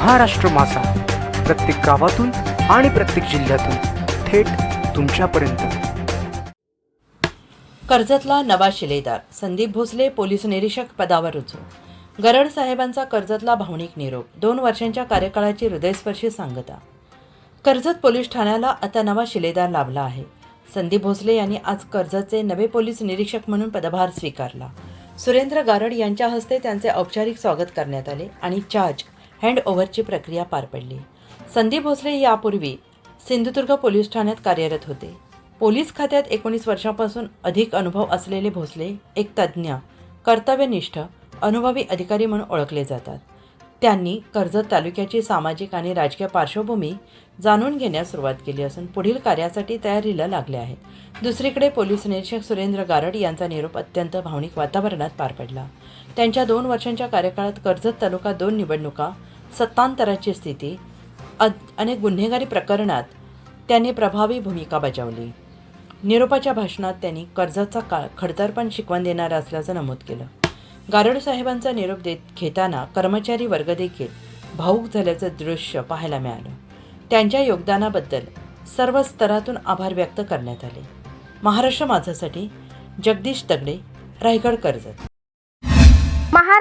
महाराष्ट्र मासा प्रत्येक गावातून आणि प्रत्येक जिल्ह्यातून थेट तुमच्यापर्यंत. कर्जतला नवा शिलेदार संदीप भोसले पोलीस निरीक्षक पदावर रुजू. गरड साहेबांचा कर्जतला भावनिक निरोप दोन वर्षांच्या कार्यकाळाची हृदयस्पर्शी सांगता. कर्जत पोलीस ठाण्याला आता नवा शिलेदार लाभला आहे. संदीप भोसले यांनी आज कर्जतचे नवे पोलीस निरीक्षक म्हणून पदभार स्वीकारला. सुरेंद्र गारड यांच्या हस्ते त्यांचे औपचारिक स्वागत करण्यात आले आणि चार्ज हँडओव्हरची प्रक्रिया पार पडली. संदीप भोसले यापूर्वी सिंधुदुर्ग पोलीस ठाण्यात कार्यरत होते. पोलीस खात्यात एकोणीस वर्षापासून अधिक अनुभव असलेले भोसले एक तज्ज्ञ कर्तव्यनिष्ठ अनुभवी अधिकारी म्हणून ओळखले जातात. त्यांनी कर्जत तालुक्याची सामाजिक आणि राजकीय पार्श्वभूमी जाणून घेण्यास सुरुवात केली असून पुढील कार्यासाठी तयारीला लागले आहेत. दुसरीकडे पोलीस निरीक्षक सुरेंद्र गारड यांचा निरोप अत्यंत भावनिक वातावरणात पार पडला. त्यांच्या दोन वर्षांच्या कार्यकाळात कर्जत तालुका दोन निवडणुका सत्तांतराची स्थिती अद- अनेक गुन्हेगारी प्रकरणात त्यांनी प्रभावी भूमिका बजावली. निरोपाच्या भाषणात त्यांनी कर्जाचा काळ खडतरपण शिकवण देणारा असल्याचं नमूद केलं. गारड साहेबांचा निरोप देत घेताना कर्मचारी वर्ग देखील भाऊक झाल्याचं दृश्य पाहायला मिळालं. त्यांच्या योगदानाबद्दल सर्व स्तरातून आभार व्यक्त करण्यात आले. महाराष्ट्र माझासाठी जगदीश तगडे रायगड कर्जत.